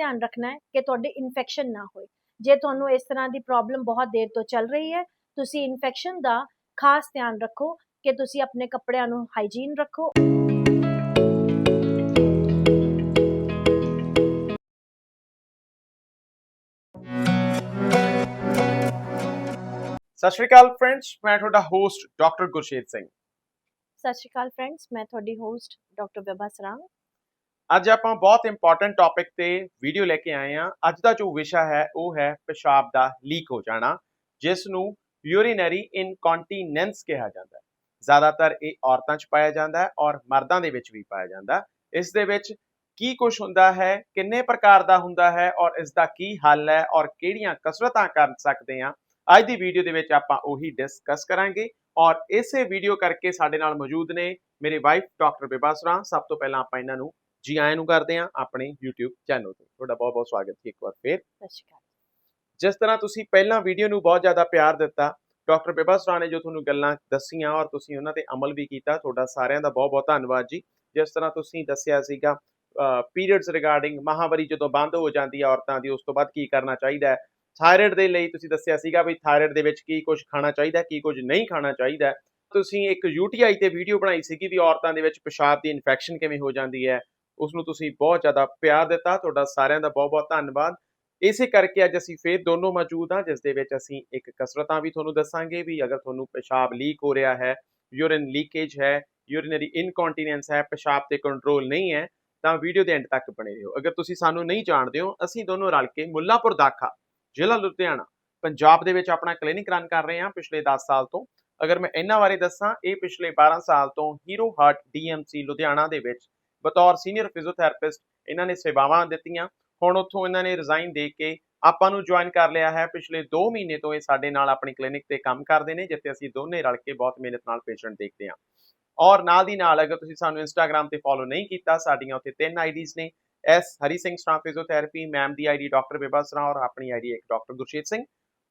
ਧਿਆਨ ਰੱਖਣਾ ਹੈ ਕਿ ਤੁਹਾਡੇ ਇਨਫੈਕਸ਼ਨ ਨਾ ਹੋਏ। ਜੇ ਤੁਹਾਨੂੰ ਇਸ ਤਰ੍ਹਾਂ ਦੀ ਪ੍ਰੋਬਲਮ ਬਹੁਤ ਦੇਰ ਤੋਂ ਚੱਲ ਰਹੀ ਹੈ ਤੁਸੀਂ ਇਨਫੈਕਸ਼ਨ ਦਾ ਖਾਸ ਧਿਆਨ ਰੱਖੋ ਕਿ ਤੁਸੀਂ ਆਪਣੇ ਕੱਪੜਿਆਂ ਨੂੰ ਹਾਈਜੀਨ ਰੱਖੋ। ਸਤਿ ਸ਼੍ਰੀ ਅਕਾਲ ਫਰੈਂਡਸ ਮੈਂ ਤੁਹਾਡਾ ਹੋਸਟ ਡਾਕਟਰ ਗੁਰਸ਼ੇਤ ਸਿੰਘ। ਸਤਿ ਸ਼੍ਰੀ ਅਕਾਲ ਫਰੈਂਡਸ ਮੈਂ ਤੁਹਾਡੀ ਹੋਸਟ ਡਾਕਟਰ ਵਿਭਾ ਸਰਾਂਗ। ਅੱਜ ਆਪਾਂ ਬਹੁਤ ਇੰਪੋਰਟੈਂਟ ਟੌਪਿਕ ਤੇ ਵੀਡੀਓ ਲੈ ਕੇ ਆਏ ਹਾਂ। ਅੱਜ ਦਾ ਜੋ ਵਿਸ਼ਾ ਹੈ, ਉਹ ਹੈ ਪਿਸ਼ਾਬ ਦਾ ਲੀਕ ਹੋ ਜਾਣਾ ਜਿਸ ਨੂੰ ਯੂਰੀਨਰੀ ਇਨਕੌਂਟੀਨੈਂਸ ਕਿਹਾ ਜਾਂਦਾ ਹੈ। ਜ਼ਿਆਦਾਤਰ ਇਹ ਔਰਤਾਂ 'ਚ ਪਾਇਆ ਜਾਂਦਾ ਹੈ ਔਰ ਮਰਦਾਂ ਦੇ ਵਿੱਚ ਵੀ ਪਾਇਆ ਜਾਂਦਾ ਇਸ ਦੇ ਵਿੱਚ ਕੀ ਕੁਝ ਹੁੰਦਾ ਹੈ, ਕਿੰਨੇ ਪ੍ਰਕਾਰ ਦਾ ਹੁੰਦਾ ਹੈ ਔਰ ਇਸ ਦਾ ਕੀ ਹੱਲ ਹੈ ਔਰ ਕਿਹੜੀਆਂ ਕਸਰਤਾਂ ਕਰ ਸਕਦੇ ਹਾਂ, ਅੱਜ ਦੀ ਵੀਡੀਓ ਦੇ ਵਿੱਚ ਆਪਾਂ ਉਹੀ ਡਿਸਕਸ ਕਰਾਂਗੇ ਔਰ ਇਸੇ ਵੀਡੀਓ ਕਰਕੇ ਸਾਡੇ ਨਾਲ ਮੌਜੂਦ ਨੇ ਮੇਰੇ ਵਾਈਫ ਡਾਕਟਰ ਬਿਬਾਸਰਾ ਸਭ ਤੋਂ ਪਹਿਲਾਂ ਆਪਾਂ ਇਹਨਾਂ ਨੂੰ ਜੀ ਆਇਆਂ ਨੂੰ ਕਰਦੇ ਹਾਂ ਆਪਣੇ YouTube ਚੈਨਲ ਤੇ। ਤੁਹਾਡਾ ਬਹੁਤ ਬਹੁਤ ਸਵਾਗਤ ਹੈ ਇੱਕ ਵਾਰ ਫੇਰ। ਸਤਿ ਸ਼੍ਰੀ ਅਕਾਲ ਜਿਸ ਤਰ੍ਹਾਂ ਤੁਸੀਂ ਪਹਿਲਾਂ ਵੀਡੀਓ ਨੂੰ ਬਹੁਤ ਜ਼ਿਆਦਾ ਪਿਆਰ ਦਿੱਤਾ ਡਾਕਟਰ ਬਿਬਾਸਰਾ ਨੇ ਜੋ ਤੁਹਾਨੂੰ ਗੱਲਾਂ ਦੱਸੀਆਂ ਔਰ ਤੁਸੀਂ ਉਹਨਾਂ ਤੇ ਅਮਲ ਵੀ ਕੀਤਾ ਤੁਹਾਡਾ ਸਾਰਿਆਂ ਦਾ ਬਹੁਤ ਬਹੁਤ ਧੰਨਵਾਦ ਜੀ। ਜਿਸ ਤਰ੍ਹਾਂ ਤੁਸੀਂ ਦੱਸਿਆ ਸੀਗਾ ਪੀਰੀਅਡਸ ਰਿਗਾਰਡਿੰਗ ਮਹਾਵਾਰੀ ਜਦੋਂ ਬੰਦ ਹੋ ਜਾਂਦੀ ਹੈ ਔਰਤਾਂ ਦੀ ਉਸ ਤੋਂ ਬਾਅਦ ਕੀ ਕਰਨਾ ਚਾਹੀਦਾ ਹੈ? ਥਾਇਰਾਇਡ ਦੇ ਲਈ ਤੁਸੀਂ ਦੱਸਿਆ ਸੀਗਾ ਵੀ ਥਾਇਰਾਇਡ ਦੇ ਵਿੱਚ ਕੀ ਕੁਝ ਖਾਣਾ ਚਾਹੀਦਾ ਕੀ ਕੁਝ ਨਹੀਂ ਖਾਣਾ ਚਾਹੀਦਾ ਤੁਸੀਂ ਇੱਕ UTI ਤੇ ਵੀਡੀਓ ਬਣਾਈ ਸੀਗੀ ਵੀ ਔਰਤਾਂ ਦੇ ਵਿੱਚ ਪਿਸ਼ਾਬ ਦੀ ਇਨਫੈਕਸ਼ਨ ਕਿਵੇਂ ਹੋ ਜਾਂਦੀ ਹੈ? ਉਸ ਨੂੰ ਤੁਸੀਂ ਬਹੁਤ ਜ਼ਿਆਦਾ ਪਿਆਰ ਦਿੱਤਾ, ਤੁਹਾਡਾ ਸਾਰਿਆਂ ਦਾ ਬਹੁਤ ਬਹੁਤ ਧੰਨਵਾਦ। ਇਸੇ ਕਰਕੇ ਅੱਜ ਅਸੀਂ ਫੇਰ ਦੋਨੋਂ ਮੌਜੂਦ ਹਾਂ, ਜਿਸ ਦੇ ਵਿੱਚ ਅਸੀਂ ਇੱਕ ਕਸਰਤਾਂ ਵੀ ਤੁਹਾਨੂੰ ਦੱਸਾਂਗੇ ਵੀ ਅਗਰ ਤੁਹਾਨੂੰ ਪਿਸ਼ਾਬ ਲੀਕ ਹੋ ਰਿਹਾ ਹੈ, ਯੂਰਿਨ ਲੀਕੇਜ ਹੈ, ਯੂਰਿਨਰੀ ਇਨਕੌਂਟੀਨੈਂਸ ਹੈ, ਪਿਸ਼ਾਬ ਤੇ ਕੰਟਰੋਲ ਨਹੀਂ ਹੈ, ਤਾਂ ਵੀਡੀਓ ਦੇ ਐਂਡ ਤੱਕ ਬਣੇ ਰਹੋ। ਅਗਰ ਤੁਸੀਂ ਸਾਨੂੰ ਨਹੀਂ ਜਾਣਦੇ ਹੋ, ਅਸੀਂ ਦੋਨੋਂ ਰਲ ਕੇ ਮੁੱਲਾਪੁਰ ਦਾਖਾ, ਜ਼ਿਲ੍ਹਾ ਲੁਧਿਆਣਾ, ਪੰਜਾਬ ਦੇ ਵਿੱਚ ਆਪਣਾ ਕਲੀਨਿਕ ਰਨ ਕਰ ਰਹੇ ਹਾਂ ਪਿਛਲੇ 10 ਸਾਲ ਤੋਂ। ਅਗਰ ਮੈਂ ਇਹਨਾਂ ਬਾਰੇ ਦੱਸਾਂ, ਇਹ ਪਿਛਲੇ 12 ਸਾਲ ਤੋਂ ਹੀਰੋ ਹਾਰਟ ਡੀਐਮਸੀ ਲੁਧਿਆਣਾ ਦੇ ਵਿੱਚ ਬਤੌਰ ਸੀਨੀਅਰ ਫਿਜ਼ੀਓਥੈਰੇਪਿਸਟ ਇਹਨਾਂ ਨੇ ਸੇਵਾਵਾਂ ਦਿੱਤੀਆਂ। ਹੁਣ ਉੱਥੋਂ ਇਹਨਾਂ ਨੇ ਰਿਜ਼ਾਈਨ ਦੇ ਕੇ ਆਪਾਂ ਨੂੰ ਜੁਆਇਨ ਕਰ ਲਿਆ ਹੈ। ਪਿਛਲੇ 2 ਮਹੀਨੇ ਤੋਂ ਇਹ ਸਾਡੇ ਨਾਲ ਆਪਣੀ ਕਲੀਨਿਕ ਤੇ ਕੰਮ ਕਰਦੇ ਨੇ, ਜਿੱਥੇ ਅਸੀਂ ਦੋਨੇ ਰਲ ਕੇ ਬਹੁਤ ਮਿਹਨਤ ਨਾਲ ਪੇਸ਼ੈਂਟ ਦੇਖਦੇ ਹਾਂ। ਔਰ ਨਾਲ ਦੀ ਨਾਲ ਅਗਰ ਤੁਸੀਂ ਸਾਨੂੰ ਇੰਸਟਾਗ੍ਰam ਤੇ ਫੋਲੋ ਨਹੀਂ ਕੀਤਾ, ਸਾਡੀਆਂ ਉੱਥੇ ਤਿੰਨ ਆਈਡੀਜ਼ ਨੇ। S Hari Singh staff physiotherapy ma'am ਦੀ ਆਈਡੀ ਡਾਕਟਰ ਬੇਬਾ ਸਰਾ ਔਰ ਆਪਣੀ ਆਈਡੀ ਇੱਕ ਡਾਕਟਰ ਗੁਰਸ਼ੀਤ ਸਿੰਘ।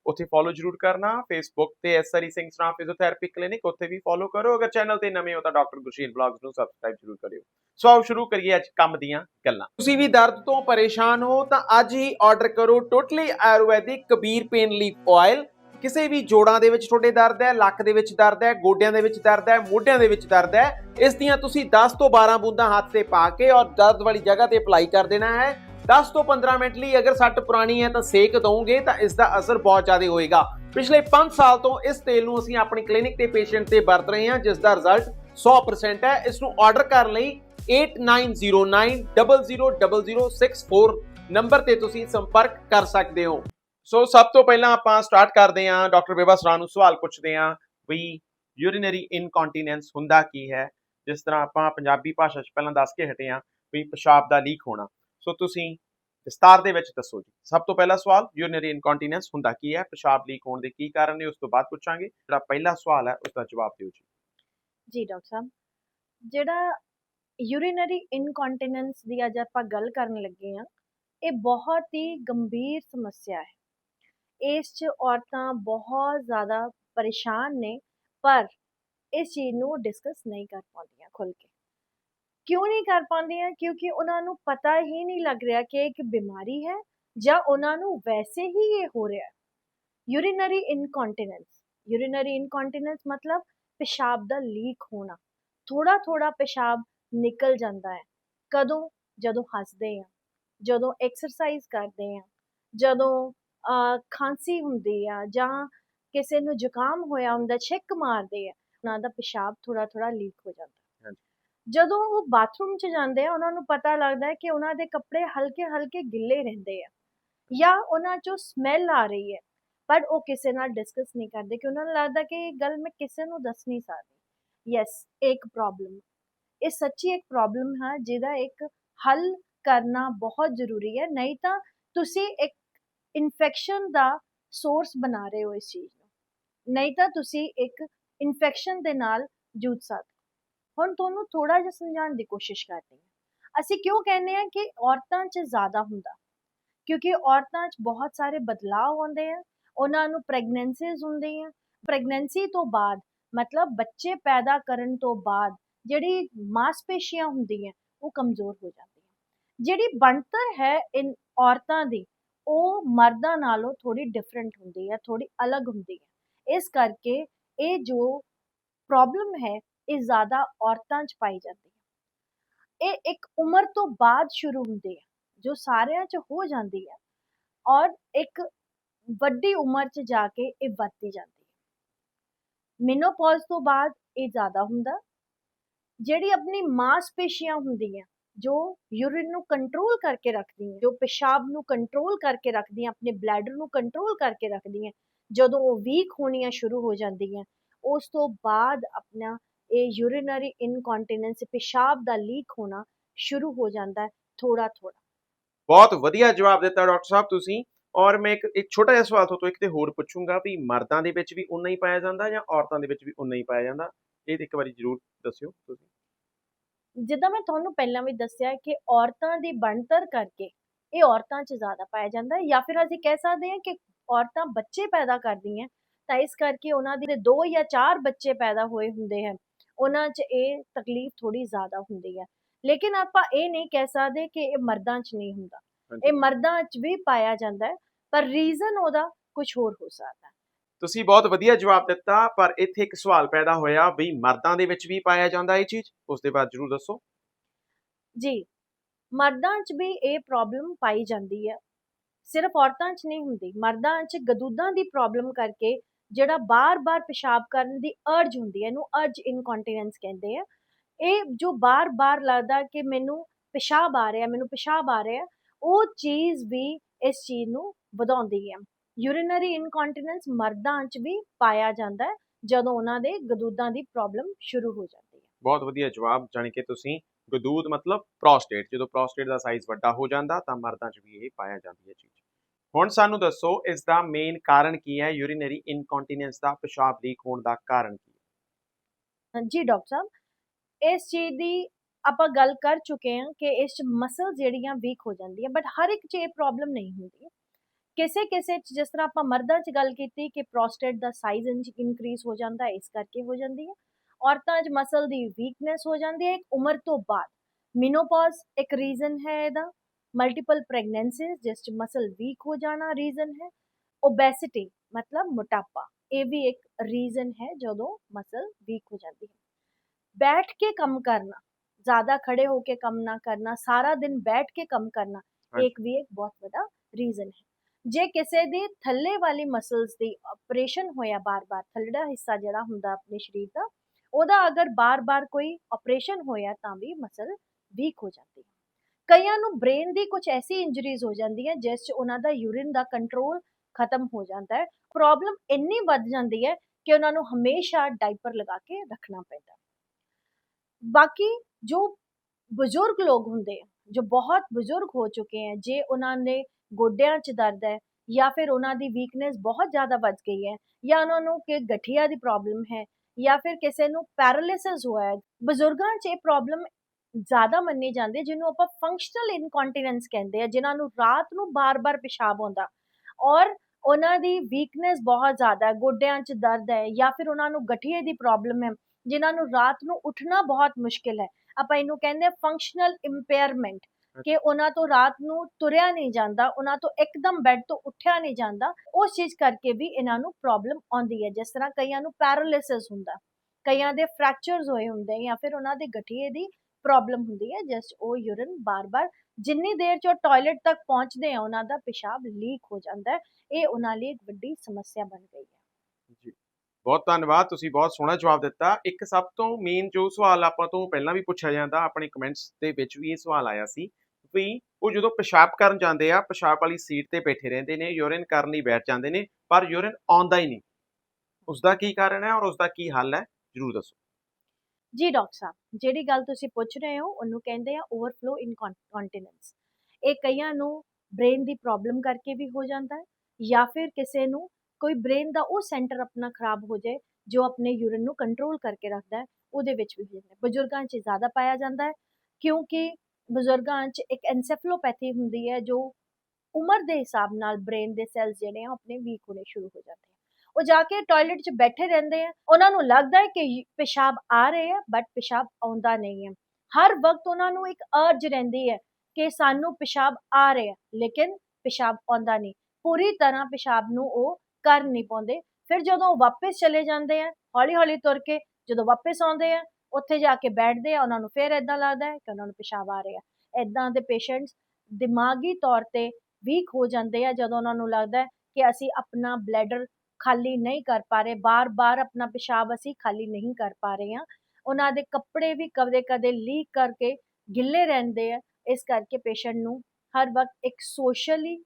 ਉੱਥੇ ਫੋਲੋ ਜ਼ਰੂਰ ਕਰਨਾ ਫੇਸਬੁੱਕ ਤੇ S Singh staff physiotherapy clinic ਉੱਥੇ ਵੀ ਫੋਲੋ ਕਰੋ, ਅਗਰ ਚੈਨਲ ਤੇ ਨਵੇਂ ਹੋ ਤਾਂ ਡਾਕਟਰ ਗੁਰਸ਼ੇਤ ਬਲੌਗਸ ਨੂੰ ਸਬਸਕ੍ਰਾਈਬ ਜ਼ਰੂਰ ਕਰਿਓ। ਸੋ ਆਓ ਸ਼ੁਰੂ ਕਰੀਏ ਅੱਜ ਕੰਮ ਦੀਆਂ ਗੱਲਾਂ। ਤੁਸੀਂ ਵੀ ਦਰਦ ਤੋਂ ਪਰੇਸ਼ਾਨ ਹੋ ਤਾਂ ਅੱਜ ਹੀ ਆਰਡਰ ਕਰੋ totally Ayurvedic Kabir pain leaf oil ਕਿਸੇ ਵੀ ਜੋੜਾਂ ਦੇ ਵਿੱਚ ਤੁਹਾਡੇ ਦਰਦ ਹੈ, ਲੱਕ ਦੇ ਵਿੱਚ ਦਰਦ ਹੈ, ਗੋਡਿਆਂ ਦੇ ਵਿੱਚ ਦਰਦ ਹੈ, ਮੋਢਿਆਂ ਦੇ ਵਿੱਚ ਦਰਦ ਹੈ, ਇਸ ਦੀਆਂ ਤੁਸੀਂ 10 ਤੋਂ 12 ਬੂੰਦਾਂ ਹੱਥ ਤੇ ਪਾ ਕੇ ਔਰ ਦਰਦ ਵਾਲੀ ਜਗ੍ਹਾ ਤੇ ਅਪਲਾਈ ਕਰ ਦੇਣਾ ਹੈ। 10 ਤੋਂ 15 ਮਿੰਟ ਲਈ ਅਗਰ ਸੱਟ ਪੁਰਾਣੀ ਹੈ ਤਾਂ ਸੇਕ ਦਵੋਗੇ ਤਾਂ ਇਸ ਦਾ ਅਸਰ ਬਹੁਤ ਜ਼ਿਆਦਾ ਹੋਏਗਾ। ਪਿਛਲੇ 5 ਸਾਲ ਤੋਂ ਇਸ ਤੇਲ ਨੂੰ ਅਸੀਂ ਆਪਣੀ ਕਲੀਨਿਕ ਤੇ ਪੇਸ਼ੈਂਟ ਤੇ ਵਰਤ ਰਹੇ ਹਾਂ, ਜਿਸ ਦਾ ਰਿਜ਼ਲਟ 100% ਹੈ। ਇਸ ਨੂੰ ਆਰਡਰ ਕਰਨ ਲਈ 8909000064 ਨੰਬਰ ਤੇ ਤੁਸੀਂ ਸੰਪਰਕ ਕਰ ਸਕਦੇ ਹੋ। ਸੋ ਸਭ ਤੋਂ ਪਹਿਲਾਂ ਆਪਾਂ ਸਟਾਰਟ ਕਰਦੇ ਹਾਂ। ਡਾਕਟਰ ਬੇਬਾ ਸਰਾ ਨੂੰ ਸਵਾਲ ਪੁੱਛਦੇ ਹਾਂ ਵੀ ਯੂਰੀਨਰੀ ਇਨਕੌਂਟੀਨੈਂਸ ਹੁੰਦਾ ਕੀ ਹੈ? ਜਿਸ ਤਰ੍ਹਾਂ ਆਪਾਂ ਪੰਜਾਬੀ ਭਾਸ਼ਾ 'ਚ ਪਹਿਲਾਂ ਦੱਸ ਕੇ ਹਟੇ ਹਾਂ ਵੀ ਪਿਸ਼ਾਬ ਦਾ ਲੀਕ ਹੋਣਾ। ਸੋ ਤੁਸੀਂ ਵਿਸਤਾਰ ਦੇ ਵਿੱਚ ਦੱਸੋ ਜੀ। ਸਭ ਤੋਂ ਪਹਿਲਾ ਸਵਾਲ ਯੂਰੀਨਰੀ ਇਨਕੌਂਟੀਨੈਂਸ ਹੁੰਦਾ ਕੀ ਹੈ? ਪਿਸ਼ਾਬ ਲੀਕ ਹੋਣ ਦੇ ਕੀ ਕਾਰਨ ਨੇ? ਉਸ ਤੋਂ ਬਾਅਦ ਪੁੱਛਾਂਗੇ। ਜਿਹੜਾ ਪਹਿਲਾ ਸਵਾਲ ਹੈ ਉਸ ਦਾ ਜਵਾਬ ਦਿਓ ਜੀ। ਜੀ, ਡਾਕਟਰ ਸਾਹਿਬ, ਜਿਹੜਾ ਯੂਰੀਨਰੀ ਇਨਕੌਂਟੀਨੈਂਸ ਦੀ ਅੱਜ ਆਪਾਂ ਗੱਲ ਕਰਨ ਲੱਗੇ ਹਾਂ, ਇਹ ਬਹੁਤ ਹੀ ਗੰਭੀਰ ਸਮੱਸਿਆ ਹੈ। ਇਸ 'ਚ ਔਰਤਾਂ ਬਹੁਤ ਜ਼ਿਆਦਾ ਪਰੇਸ਼ਾਨ ਨੇ, ਪਰ ਇਸ ਚੀਜ਼ ਨੂੰ ਡਿਸਕਸ ਨਹੀਂ ਕਰ ਪਾਉਂਦੀਆਂ ਖੁੱਲ ਕੇ। ਕਿਉਂ ਨਹੀਂ ਕਰ ਪਾਉਂਦੀਆਂ ਕਿਉਂਕਿ ਉਹਨਾਂ ਨੂੰ ਪਤਾ ਹੀ ਨਹੀਂ ਲੱਗ ਰਿਹਾ ਕਿ ਇਹ ਇੱਕ ਬਿਮਾਰੀ ਹੈ ਜਾਂ ਉਹਨਾਂ ਨੂੰ ਵੈਸੇ ਹੀ ਇਹ ਹੋ ਰਿਹਾ ਹੈ। ਯੂਰੀਨਰੀ ਇਨਕੌਂਟੀਨੈਂਸ ਯੂਰੀਨਰੀ ਇਨਕੌਂਟੀਨੈਂਸ ਮਤਲਬ ਪਿਸ਼ਾਬ ਦਾ ਲੀਕ ਹੋਣਾ। ਥੋੜਾ ਥੋੜਾ ਪਿਸ਼ਾਬ ਨਿਕਲ ਜਾਂਦਾ ਹੈ। ਕਦੋਂ? ਜਦੋਂ ਹੱਸਦੇ ਆ ਜਦੋਂ ਐਕਸਰਸਾਈਜ਼ ਕਰਦੇ ਆ ਜਦੋਂ ਖਾਂਸੀ ਹੁੰਦੀ ਆ ਜਾਂ ਕਿਸੇ ਨੂੰ ਜ਼ੁਕਾਮ ਹੋਇਆ ਹੁੰਦਾ, ਛਿੱਕ ਮਾਰਦੇ ਆ, ਉਹਨਾਂ ਦਾ ਪਿਸ਼ਾਬ ਥੋੜਾ ਥੋੜਾ ਲੀਕ ਹੋ ਜਾਂਦਾ। ਜਦੋਂ ਉਹ ਬਾਥਰੂਮ 'ਚ ਜਾਂਦੇ ਆ, ਉਹਨਾਂ ਨੂੰ ਪਤਾ ਲੱਗਦਾ ਹੈ ਕਿ ਉਹਨਾਂ ਦੇ ਕੱਪੜੇ ਹਲਕੇ ਹਲਕੇ ਗਿੱਲੇ ਰਹਿੰਦੇ ਆ ਜਾਂ ਉਹਨਾਂ 'ਚੋਂ ਸਮੈਲ ਆ ਰਹੀ ਹੈ, ਪਰ ਉਹ ਕਿਸੇ ਨਾਲ ਡਿਸਕਸ ਨਹੀਂ ਕਰਦੇ ਕਿ ਉਹਨਾਂ ਨੂੰ ਲੱਗਦਾ ਕਿ ਇਹ ਗੱਲ ਮੈਂ ਕਿਸੇ ਨੂੰ ਦੱਸ ਨਹੀਂ ਸਕਦੀ। ਯੈਸ ਇੱਕ ਪ੍ਰੋਬਲਮ ਇਹ ਸੱਚੀ ਇੱਕ ਪ੍ਰੋਬਲਮ ਹੈ, ਜਿਹਦਾ ਇੱਕ ਹੱਲ ਕਰਨਾ ਬਹੁਤ ਜ਼ਰੂਰੀ ਹੈ, ਨਹੀਂ ਤਾਂ ਤੁਸੀਂ ਇੱਕ ਇਨਫੈਕਸ਼ਨ ਦਾ ਸੋਰਸ ਬਣਾ ਰਹੇ ਹੋ ਇਸ ਚੀਜ਼ ਨੂੰ। ਨਹੀਂ ਤਾਂ ਤੁਸੀਂ ਇੱਕ ਇਨਫੈਕਸ਼ਨ ਦੇ ਨਾਲ ਜੂਝ ਸਕਦੇ ਹੁਣ ਤੁਹਾਨੂੰ ਥੋੜਾ ਜਿਹਾ ਸਮਝਾਉਣ ਦੀ ਕੋਸ਼ਿਸ਼ ਕਰਦੇ ਹਾਂ। ਅਸੀਂ ਕਿਉਂ ਕਹਿੰਦੇ ਆ ਕਿ ਔਰਤਾਂ 'ਚ ਜ਼ਿਆਦਾ ਹੁੰਦਾ? ਕਿਉਂਕਿ ਔਰਤਾਂ 'ਚ ਬਹੁਤ ਸਾਰੇ ਬਦਲਾਅ ਆਉਂਦੇ ਆ, ਉਹਨਾਂ ਨੂੰ ਪ੍ਰੈਗਨੈਂਸੀਜ਼ ਹੁੰਦੀਆਂ ਪ੍ਰੈਗਨੈਂਸੀ ਤੋਂ ਬਾਅਦ, ਮਤਲਬ ਬੱਚੇ ਪੈਦਾ ਕਰਨ ਤੋਂ ਬਾਅਦ ਜਿਹੜੀ ਮਾਸਪੇਸ਼ੀਆਂ ਹੁੰਦੀਆਂ, ਉਹ ਕਮਜ਼ੋਰ ਹੋ ਜਾਂਦੀਆਂ। ਜਿਹੜੀ ਬਣਤਰ ਹੈ ਇਨ ਔਰਤਾਂ ਦੀ, ਉਹ ਮਰਦਾਂ ਨਾਲੋਂ ਥੋੜੀ ਡਿਫਰੈਂਟ ਹੁੰਦੀ ਹੈ ਥੋੜੀ ਅਲੱਗ ਹੁੰਦੀ ਹੈ। ਇਸ ਕਰਕੇ ਇਹ ਜੋ ਪ੍ਰੋਬਲਮ ਹੈ ਇਹ ਜ਼ਿਆਦਾ ਔਰਤਾਂ 'ਚ ਪਾਈ ਜਾਂਦੀ ਹੈ। ਇਹ ਇੱਕ ਉਮਰ ਤੋਂ ਬਾਅਦ ਸ਼ੁਰੂ ਹੁੰਦੀ ਹੈ, ਜੋ ਸਾਰਿਆਂ 'ਚ ਹੋ ਜਾਂਦੀ ਹੈ ਔਰ ਇੱਕ ਵੱਡੀ ਉਮਰ 'ਚ ਜਾ ਕੇ ਇਹ ਵੱਧਦੀ ਜਾਂਦੀ ਹੈ। ਮਿਨੋਪੌਜ਼ ਤੋਂ ਬਾਅਦ ਇਹ ਜ਼ਿਆਦਾ ਹੁੰਦਾ, ਜਿਹੜੀ ਆਪਣੀ ਮਾਸਪੇਸ਼ੀਆਂ ਹੁੰਦੀਆਂ, ਜੋ ਯੂਰਿਨ ਨੂੰ ਕੰਟਰੋਲ ਕਰਕੇ ਰੱਖਦੀਆਂ, ਜੋ ਪਿਸ਼ਾਬ ਨੂੰ ਕੰਟਰੋਲ ਕਰਕੇ ਰੱਖਦੀਆਂ, ਆਪਣੇ ਬਲੈਡਰ ਨੂੰ ਕੰਟਰੋਲ ਕਰਕੇ ਰੱਖਦੀਆਂ, ਜਦੋਂ ਉਹ ਵੀਕ ਹੋਣੀਆਂ ਸ਼ੁਰੂ ਹੋ ਜਾਂਦੀਆਂ, ਉਸ ਤੋਂ ਬਾਅਦ ਆਪਣਾ ਇਹ ਯੂਰਿਨਰੀ ਇਨਕੌਂਟੀਨੈਂਸ ਪਿਸ਼ਾਬ ਦਾ ਲੀਕ ਹੋਣਾ ਸ਼ੁਰੂ ਹੋ ਜਾਂਦਾ ਹੈ ਥੋੜਾ ਥੋੜਾ ਬਹੁਤ ਵਧੀਆ ਜਵਾਬ ਦਿੱਤਾ ਡਾਕਟਰ ਸਾਹਿਬ ਤੁਸੀਂ। ਔਰ ਮੈਂ ਇੱਕ ਇੱਕ ਛੋਟਾ ਜਿਹਾ ਸਵਾਲ ਤੋਂ ਇੱਕ ਤੇ ਹੋਰ ਪੁੱਛੂੰਗਾ ਵੀ ਮਰਦਾਂ ਦੇ ਵਿੱਚ ਵੀ ਉਨਾ ਹੀ ਪਾਇਆ ਜਾਂਦਾ ਜਾਂ ਔਰਤਾਂ ਦੇ ਵਿੱਚ ਵੀ ਉਨਾ ਹੀ ਪਾਇਆ ਜਾਂਦਾ? ਇਹ ਤੇ ਇੱਕ ਵਾਰੀ ਜ਼ਰੂਰ ਦੱਸਿਓ ਤੁਸੀਂ। ਜਿੱਦਾਂ ਮੈਂ ਤੁਹਾਨੂੰ ਪਹਿਲਾਂ ਵੀ ਦੱਸਿਆ ਕਿ ਔਰਤਾਂ ਦੀ ਬਣਤਰ ਕਰਕੇ ਇਹ ਔਰਤਾਂ 'ਚ ਜ਼ਿਆਦਾ ਪਾਇਆ ਜਾਂਦਾ ਹੈ ਜਾਂ ਫਿਰ ਅਸੀਂ ਕਹਿ ਸਕਦੇ ਹਾਂ ਕਿ ਔਰਤਾਂ ਬੱਚੇ ਪੈਦਾ ਕਰਦੀਆਂ ਤਾਂ ਇਸ ਕਰਕੇ ਉਹਨਾਂ ਦੇ ਦੋ ਜਾਂ ਚਾਰ ਬੱਚੇ ਪੈਦਾ ਹੋਏ ਹੁੰਦੇ ਹਨ। ਉਹਨਾਂ 'ਚ ਇਹ ਤਕਲੀਫ ਥੋੜੀ ਜ਼ਿਆਦਾ ਹੁੰਦੀ ਹੈ। ਲੇਕਿਨ ਆਪਾਂ ਇਹ ਨਹੀਂ ਕਹਿ ਸਕਦੇ ਕਿ ਇਹ ਮਰਦਾਂ 'ਚ ਨਹੀਂ ਹੁੰਦਾ। ਇਹ ਮਰਦਾਂ 'ਚ ਵੀ ਪਾਇਆ ਜਾਂਦਾ ਹੈ ਪਰ ਰੀਜ਼ਨ ਉਹਦਾ ਕੁਝ ਹੋਰ ਹੋ ਸਕਦਾ ਤੁਸੀਂ ਬਹੁਤ ਵਧੀਆ ਜਵਾਬ ਦਿੱਤਾ ਪਰ ਇੱਥੇ ਇੱਕ ਸਵਾਲ ਪੈਦਾ ਹੋਇਆ ਵੀ ਮਰਦਾਂ ਦੇ ਵਿੱਚ ਵੀ ਪਾਇਆ ਜਾਂਦਾ ਇਹ ਚੀਜ਼ ਉਸ ਦੇ ਬਾਅਦ ਜ਼ਰੂਰ ਦੱਸੋ। ਜੀ ਮਰਦਾਂ 'ਚ ਵੀ ਇਹ ਪ੍ਰੋਬਲਮ ਪਾਈ ਜਾਂਦੀ ਹੈ। ਸਿਰਫ ਔਰਤਾਂ 'ਚ ਨਹੀਂ ਹੁੰਦੀ ਮਰਦਾਂ 'ਚ ਗਦੂਦਾਂ ਦੀ ਪ੍ਰੋਬਲਮ ਕਰਕੇ ਜਿਹੜਾ ਬਾਰ-ਬਾਰ ਪਿਸ਼ਾਬ ਕਰਨ ਦੀ ਅਰਜ ਹੁੰਦੀ ਹੈ, ਇਹਨੂੰ ਅਰਜ ਇਨਕੌਂਟੀਨੈਂਸ ਕਹਿੰਦੇ ਆ। ਇਹ ਜੋ ਬਾਰ-ਬਾਰ ਲੱਗਦਾ ਕਿ ਮੈਨੂੰ ਪਿਸ਼ਾਬ ਆ ਰਿਹਾ, ਮੈਨੂੰ ਪਿਸ਼ਾਬ ਆ ਰਿਹਾ, ਉਹ ਚੀਜ਼ ਵੀ ਇਸ ਚੀਜ਼ ਨੂੰ ਵਧਾਉਂਦੀ ਹੈ। ਯੂਰਿਨਰੀ ਇਨਕੌਂਟੀਨੈਂਸ ਮਰਦਾਂ 'ਚ ਵੀ ਪਾਇਆ ਜਾਂਦਾ ਹੈ, ਜਦੋਂ ਉਹਨਾਂ ਦੇ ਗਦੂਦਾਂ ਦੀ ਪ੍ਰੋਬਲਮ ਸ਼ੁਰੂ ਹੋ ਜਾਂਦੀ ਹੈ। ਬਹੁਤ ਵਧੀਆ ਜਵਾਬ, ਜਾਣੀ ਕਿ ਤੁਸੀਂ ਗਦੂਦ ਮਤਲਬ ਪ੍ਰੋਸਟੇਟ ਜਦੋਂ ਪ੍ਰੋਸਟੇਟ ਦਾ ਸਾਈਜ਼ ਵੱਡਾ ਹੋ ਜਾਂਦਾ, ਤਾਂ ਮਰਦਾਂ 'ਚ ਵੀ ਇਹ ਪਾਇਆ ਜਾਂਦੀ ਹੈ ਚੀਜ਼। ਹੁਣ ਸਾਨੂੰ ਦੱਸੋ ਇਸ ਦਾ ਮੇਨ ਕਾਰਨ ਕੀ ਹੈ? ਯੂਰਿਨਰੀ ਇਨਕੌਂਟੀਨੈਂਸ ਦਾ ਪਿਸ਼ਾਬ ਲੀਕ ਹੋਣ ਦਾ ਕਾਰਨ ਕੀ ਹੈ? ਜੀ ਡਾਕਟਰ ਸਾਹਿਬ, ਇਸ ਚੀਜ਼ ਦੀ ਆਪਾਂ ਗੱਲ ਕਰ ਚੁੱਕੇ ਹਾਂ ਕਿ ਇਸ ਚ ਮਸਲ ਜਿਹੜੀਆਂ ਵੀਕ ਹੋ ਜਾਂਦੀਆਂ ਬਟ ਹਰ ਇੱਕ ਚ ਇਹ ਪ੍ਰੋਬਲਮ ਨਹੀਂ ਹੁੰਦੀ। ਕਿਸੇ ਕਿਸੇ ਚ ਜਿਸ ਤਰ੍ਹਾਂ ਆਪਾਂ ਮਰਦਾਂ ਚ ਗੱਲ ਕੀਤੀ ਕਿ ਪ੍ਰੋਸਟੇਟ ਦਾ ਸਾਈਜ਼ ਇਨਕਰੀਜ਼ ਹੋ ਜਾਂਦਾ ਹੈ ਇਸ ਕਰਕੇ ਹੋ ਜਾਂਦੀ ਹੈ। ਔਰਤਾਂ 'ਚ ਮਸਲ ਦੀ ਵੀਕਨੈਸ ਹੋ ਜਾਂਦੀ ਹੈ, ਇੱਕ ਉਮਰ ਤੋਂ ਬਾਅਦ। ਮਿਨੋਪੌਜ਼ ਇੱਕ ਰੀਜ਼ਨ ਹੈ ਇਹਦਾ। ਪ੍ਰੈਗਨੈਂਸੀਜ਼ ਜਿਸ 'ਚ ਮਸਲ ਵੀਕ ਹੋ ਜਾਣਾ ਰੀਜ਼ਨ ਹੈ ਓਬੈਸਿਟੀ ਮਤਲਬ ਮੋਟਾਪਾ ਇਹ ਵੀ ਇੱਕ ਰੀਜ਼ਨ ਹੈ ਜਦੋਂ ਮਸਲ ਵੀਕ ਹੋ ਜਾਂਦੀ ਹੈ ਬੈਠ ਕੇ ਕੰਮ ਕਰਨਾ ਜ਼ਿਆਦਾ ਖੜੇ ਹੋ ਕੇ ਕੰਮ ਨਾ ਕਰਨਾ ਸਾਰਾ ਦਿਨ ਬੈਠ ਕੇ ਕੰਮ ਕਰਨਾ ਇੱਕ ਵੀ ਇੱਕ ਬਹੁਤ ਵੱਡਾ ਰੀਜ਼ਨ ਹੈ ਜੇ ਕਿਸੇ ਦੀ ਥੱਲੇ ਵਾਲੀ ਮਸਲਸ ਦੀ ਆਪਰੇਸ਼ਨ ਹੋਇਆ ਬਾਰ-ਬਾਰ ਥੱਲੜਾ ਹਿੱਸਾ ਜਿਹੜਾ ਹੁੰਦਾ ਆਪਣੇ ਸਰੀਰ ਦਾ ਉਹਦਾ ਅਗਰ ਬਾਰ-ਬਾਰ ਕੋਈ ਆਪਰੇਸ਼ਨ ਹੋਇਆ ਤਾਂ ਵੀ ਮਸਲ ਵੀਕ ਹੋ ਜਾਂਦੀ ਹੈ ਕਈਆਂ ਨੂੰ ਬ੍ਰੇਨ ਦੀ ਕੁਝ ਐਸੀ ਇੰਜਰੀਜ਼ ਹੋ ਜਾਂਦੀ ਜਿਸ 'ਚ ਉਹਨਾਂ ਦਾ ਯੂਰਿਨ ਦਾ ਕੰਟਰੋਲ ਖਤਮ ਹੋ ਜਾਂਦਾ ਹੈ। ਪ੍ਰੋਬਲਮ ਇੰਨੀ ਵੱਧ ਜਾਂਦੀ ਹੈ ਕਿ ਉਹਨਾਂ ਨੂੰ ਹਮੇਸ਼ਾ ਡਾਈਪਰ ਲਗਾ ਕੇ ਰੱਖਣਾ ਪੈਂਦਾ ਬਾਕੀ ਜੋ ਬਜ਼ੁਰਗ ਲੋਕ ਹੁੰਦੇ ਆ, ਜੋ ਬਹੁਤ ਬਜ਼ੁਰਗ ਹੋ ਚੁੱਕੇ ਹੈ ਜੇ ਉਹਨਾਂ ਨੇ ਗੋਡਿਆਂ 'ਚ ਦਰਦ ਹੈ ਜਾਂ ਫਿਰ ਉਹਨਾਂ ਦੀ ਵੀਕਨੈਸ ਬਹੁਤ ਜ਼ਿਆਦਾ ਵੱਧ ਗਈ ਹੈ ਜਾਂ ਉਹਨਾਂ ਨੂੰ ਕਿ ਗਠੀਆ ਦੀ ਪ੍ਰੋਬਲਮ ਹੈ ਜਾਂ ਫਿਰ ਕਿਸੇ ਨੂੰ ਪੈਰਾਲਿਸਿਸ ਹੋਇਆ ਹੈ, ਬਜ਼ੁਰਗਾਂ 'ਚ ਇਹ ਪ੍ਰੋਬਲਮ ਜ਼ਿਆਦਾ ਮੰਨੀ ਜਾਂਦੀ ਜਿਹਨੂੰ ਆਪਾਂ ਫੰਕਸ਼ਨਲ ਇਨਕੌਂਟੀਨੈਂਸ ਕਹਿੰਦੇ ਆ ਜਿਨ੍ਹਾਂ ਨੂੰ ਰਾਤ ਨੂੰ ਬਾਰ-ਬਾਰ ਪਿਸ਼ਾਬ ਆਉਂਦਾ ਔਰ ਉਹਨਾਂ ਦੀ ਵੀਕਨੈਸ ਬਹੁਤ ਜ਼ਿਆਦਾ ਹੈ ਗੋਡਿਆਂ 'ਚ ਦਰਦ ਹੈ ਜਾਂ ਫਿਰ ਉਹਨਾਂ ਨੂੰ ਗਠੀਏ ਦੀ ਪ੍ਰੋਬਲਮ ਹੈ ਜਿਨ੍ਹਾਂ ਨੂੰ ਰਾਤ ਨੂੰ ਉੱਠਣਾ ਬਹੁਤ ਮੁਸ਼ਕਿਲ ਹੈ। ਆਪਾਂ ਇਹਨੂੰ ਕਹਿੰਦੇ ਆ ਫੰਕਸ਼ਨਲ ਇੰਪੇਅਰਮੈਂਟ ਕਿ ਉਹਨਾਂ ਤੋਂ ਰਾਤ ਨੂੰ ਤੁਰਿਆ ਨਹੀਂ ਜਾਂਦਾ ਉਹਨਾਂ ਤੋਂ ਇੱਕਦਮ ਬੈੱਡ ਤੋਂ ਉੱਠਿਆ ਨਹੀਂ ਜਾਂਦਾ ਉਸ ਚੀਜ਼ ਕਰਕੇ ਵੀ ਇਹਨਾਂ ਨੂੰ ਪ੍ਰੋਬਲਮ ਆਉਂਦੀ ਹੈ। ਜਿਸ ਤਰ੍ਹਾਂ ਕਈਆਂ ਨੂੰ ਪੈਰਾਲਿਸਿਸ ਹੁੰਦਾ ਕਈਆਂ ਦੇ ਫ੍ਰੈਕਚਰਸ ਹੋਏ ਹੁੰਦੇ ਜਾਂ ਫਿਰ ਉਹਨਾਂ ਦੇ ਗਠੀਏ ਦੀ ਪ੍ਰੋਬਲਮ ਹੁੰਦੀ ਹੈ ਜਿਸ ਉਹ ਯੂਰਿਨ ਬਾਰ-ਬਾਰ ਜਿੰਨੀ ਦੇਰ ਚ ਉਹ ਟਾਇਲਟ ਤੱਕ ਪਹੁੰਚਦੇ ਆ, ਉਹਨਾਂ ਦਾ ਪਿਸ਼ਾਬ ਲੀਕ ਹੋ ਜਾਂਦਾ ਹੈ, ਇਹ ਉਹਨਾਂ ਲਈ ਇੱਕ ਵੱਡੀ ਸਮੱਸਿਆ ਬਣ ਗਈ ਹੈ। ਜੀ, ਬਹੁਤ ਧੰਨਵਾਦ, ਤੁਸੀਂ ਬਹੁਤ ਸੋਹਣਾ ਜਵਾਬ ਦਿੱਤਾ। ਇੱਕ ਸਭ ਤੋਂ ਮੇਨ ਜੋ ਸਵਾਲ ਆਪਾਂ ਤੋਂ ਪਹਿਲਾਂ ਵੀ ਪੁੱਛਿਆ ਜਾਂਦਾ, ਆਪਣੇ ਕਮੈਂਟਸ ਦੇ ਵਿੱਚ ਵੀ ਇਹ ਸਵਾਲ ਆਇਆ ਸੀ ਵੀ ਉਹ ਜਦੋਂ ਪਿਸ਼ਾਬ ਕਰਨ ਜਾਂਦੇ ਆ, ਪਿਸ਼ਾਬ ਵਾਲੀ ਸੀਟ ਤੇ ਬੈਠੇ ਰਹਿੰਦੇ ਨੇ ਯੂਰਿਨ ਕਰਨ ਲਈ ਬੈਠ ਜਾਂਦੇ ਨੇ, ਪਰ ਯੂਰਿਨ ਆਉਂਦਾ ਹੀ ਨਹੀਂ। ਉਸ ਦਾ ਕੀ ਕਾਰਨ ਹੈ ਔਰ ਉਸ ਦਾ ਕੀ ਹੱਲ ਹੈ, ਜਰੂਰ ਦੱਸੋ। ਜੀ ਡਾਕਟਰ ਸਾਹਿਬ, ਜਿਹੜੀ ਗੱਲ ਤੁਸੀਂ ਪੁੱਛ ਰਹੇ ਹੋ, ਉਹਨੂੰ ਕਹਿੰਦੇ ਆ ਓਵਰਫਲੋ ਇਨਕੌਂਟੀਨੈਂਸ ਇਹ ਕਈਆਂ ਨੂੰ ਬ੍ਰੇਨ ਦੀ ਪ੍ਰੋਬਲਮ ਕਰਕੇ ਵੀ ਹੋ ਜਾਂਦਾ ਹੈ ਜਾਂ ਫਿਰ ਕਿਸੇ ਨੂੰ ਕੋਈ ਬ੍ਰੇਨ ਦਾ ਉਹ ਸੈਂਟਰ ਆਪਣਾ ਖਰਾਬ ਹੋ ਜਾਏ, ਜੋ ਆਪਣੇ ਯੂਰਿਨ ਨੂੰ ਕੰਟਰੋਲ ਕਰਕੇ ਰੱਖਦਾ ਹੈ, ਉਹਦੇ ਵਿੱਚ ਵੀ ਹੋ ਜਾਂਦਾ ਹੈ। ਬਜ਼ੁਰਗਾਂ 'ਚ ਜ਼ਿਆਦਾ ਪਾਇਆ ਜਾਂਦਾ ਹੈ, ਕਿਉਂਕਿ ਬਜ਼ੁਰਗਾਂ 'ਚ ਇੱਕ ਐਨਸੈਫਲੋਪੈਥੀ ਹੁੰਦੀ ਹੈ, ਜੋ ਉਮਰ ਦੇ ਹਿਸਾਬ ਨਾਲ ਬ੍ਰੇਨ ਦੇ ਸੈਲਸ ਜਿਹੜੇ ਆ ਆਪਣੇ ਵੀਕ ਹੋਣੇ ਸ਼ੁਰੂ ਹੋ ਜਾਂਦੇ ਉਹ ਜਾ ਕੇ ਟਾਇਲਟ 'ਚ ਬੈਠੇ ਰਹਿੰਦੇ ਆ। ਉਹਨਾਂ ਨੂੰ ਲੱਗਦਾ ਹੈ ਕਿ ਪਿਸ਼ਾਬ ਆ ਰਹੇ ਆ ਬਟ ਪਿਸ਼ਾਬ ਆਉਂਦਾ ਨਹੀਂ ਹੈ ਹਰ ਵਕਤ ਉਹਨਾਂ ਨੂੰ ਇੱਕ ਅਰਜ ਰਹਿੰਦੀ ਹੈ ਕਿ ਸਾਨੂੰ ਪਿਸ਼ਾਬ ਆ ਰਿਹਾ ਲੇਕਿਨ ਪਿਸ਼ਾਬ ਆਉਂਦਾ ਨਹੀਂ। ਪੂਰੀ ਤਰ੍ਹਾਂ ਪਿਸ਼ਾਬ ਨੂੰ ਉਹ ਕਰ ਨਹੀਂ ਪਾਉਂਦੇ। ਫਿਰ ਜਦੋਂ ਵਾਪਸ ਚਲੇ ਜਾਂਦੇ ਆ ਹੌਲੀ ਹੌਲੀ ਤੁਰ ਕੇ ਜਦੋਂ ਵਾਪਸ ਆਉਂਦੇ ਆ, ਉੱਥੇ ਜਾ ਕੇ ਬੈਠਦੇ ਆ, ਉਹਨਾਂ ਨੂੰ ਫਿਰ ਇਦਾਂ ਲੱਗਦਾ ਹੈ ਕਿ ਉਹਨਾਂ ਨੂੰ ਪਿਸ਼ਾਬ ਆ ਰਿਹਾ ਇਦਾਂ ਦੇ ਪੇਸ਼ੈਂਟਸ ਦਿਮਾਗੀ ਤੌਰ ਤੇ ਵੀਕ ਹੋ ਜਾਂਦੇ ਆ ਜਦੋਂ ਉਹਨਾਂ ਨੂੰ ਲੱਗਦਾ ਹੈ ਕਿ ਅਸੀਂ ਆਪਣਾ ਬਲੈਡਰ ਖਾਲੀ ਨਹੀਂ ਕਰ ਪਾ ਰਹੇ, ਬਾਰ-ਬਾਰ ਆਪਣਾ ਪਿਸ਼ਾਬ ਅਸੀਂ ਖਾਲੀ ਨਹੀਂ ਕਰ ਪਾ ਰਹੇ ਹਾਂ। ਉਹਨਾਂ ਦੇ ਕੱਪੜੇ ਵੀ ਕਦੇ-ਕਦੇ ਲੀਕ ਕਰਕੇ ਗਿੱਲੇ ਰਹਿੰਦੇ ਆ, ਇਸ ਕਰਕੇ ਪੇਸ਼ੈਂਟ ਨੂੰ ਹਰ ਵਕਤ ਇੱਕ ਸੋਸ਼ਲੀ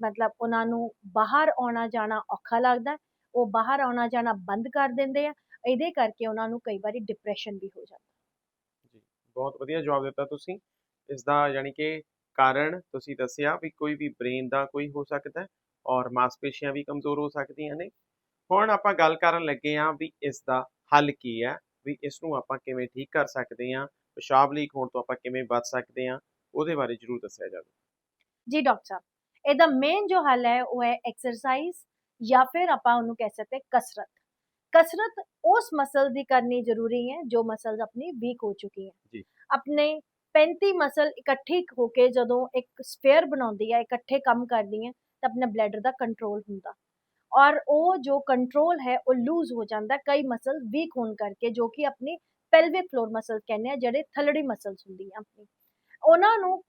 ਮਤਲਬ ਉਹਨਾਂ ਨੂੰ ਬਾਹਰ ਆਉਣਾ ਜਾਣਾ ਔਖਾ ਲੱਗਦਾ, ਉਹ ਬਾਹਰ ਆਉਣਾ ਜਾਣਾ ਬੰਦ ਕਰ ਦਿੰਦੇ ਆ, ਇਹਦੇ ਕਰਕੇ ਉਹਨਾਂ ਨੂੰ ਕਈ ਵਾਰੀ ਡਿਪਰੈਸ਼ਨ ਵੀ ਹੋ ਜਾਂਦਾ। ਜੀ, ਬਹੁਤ ਵਧੀਆ ਜਵਾਬ ਦਿੱਤਾ ਤੁਸੀਂ। ਇਸ ਦਾ ਯਾਨੀ ਕਿ ਕਾਰਨ ਤੁਸੀਂ ਦੱਸਿਆ ਵੀ ਕੋਈ ਵੀ ਬ੍ਰੇਨ ਦਾ ਕੋਈ ਹੋ ਸਕਦਾ ਔਰ ਮਾਸਪੇਸ਼ੀਆਂ ਵੀ ਕਮਜ਼ੋਰ ਹੋ ਸਕਦੀਆਂ ਨੇ। ਹੁਣ ਆਪਾਂ ਗੱਲ ਕਰਨ ਲੱਗੇ ਹਾਂ ਵੀ ਇਸ ਦਾ ਹੱਲ ਕੀ ਹੈ ਵੀ ਇਸ ਨੂੰ ਆਪਾਂ ਕਿਵੇਂ ਠੀਕ ਕਰ ਸਕਦੇ ਹਾਂ ਪਿਸ਼ਾਬ ਲੀਕ ਹੋਣ ਤੋਂ ਆਪਾਂ ਕਿਵੇਂ ਬਚ ਸਕਦੇ ਹਾਂ ਉਹਦੇ ਬਾਰੇ ਜ਼ਰੂਰ ਦੱਸਿਆ ਜਾਵੇ। ਜੀ ਡਾਕਟਰ ਸਾਹਿਬ ਇਹਦਾ ਮੇਨ ਜੋ ਹੱਲ ਹੈ ਉਹ ਹੈ ਐਕਸਰਸਾਈਜ਼ ਜਾਂ ਫਿਰ ਆਪਾਂ ਉਹਨੂੰ ਕਹਿ ਸਕਦੇ ਕਸਰਤ। ਕਸਰਤ ਉਸ ਮਸਲ ਦੀ ਕਰਨੀ ਜ਼ਰੂਰੀ ਹੈ ਜੋ ਮਸਲਸ ਆਪਣੀ ਵੀਕ ਹੋ ਚੁੱਕੀ ਹੈ। ਜੀ। ਆਪਣੇ 35 ਮਸਲ ਇਕੱਠੀ ਹੋ ਕੇ ਜਦੋਂ ਇੱਕ ਸਫੇਅਰ ਬਣਾਉਂਦੀ ਹੈ ਇਕੱਠੇ ਕੰਮ ਕਰਦੀ ਹੈ ਤਾਂ ਆਪਣਾ ਬਲੈਡਰ ਦਾ ਕੰਟਰੋਲ ਹੁੰਦਾ। ਔਰ ਉਹ ਜੋ ਕੰਟਰੋਲ ਹੈ ਉਹ ਲੂਜ਼ ਹੋ ਜਾਂਦਾ। ਕਈ ਮਸਲ ਵੀਕ ਹੋਣ ਕਰਕੇ ਜੋ ਕਿ ਆਪਣੀ ਪੈਲਵਿਕ ਫਲੋਰ ਮਸਲ ਕਹਿੰਦੇ ਆ ਜਿਹੜੇ ਥਲੜੀ ਮਸਲਸ ਹੁੰਦੀਆਂ ਆਪਣੀ। ਉਹਨਾਂ ਨੂੰ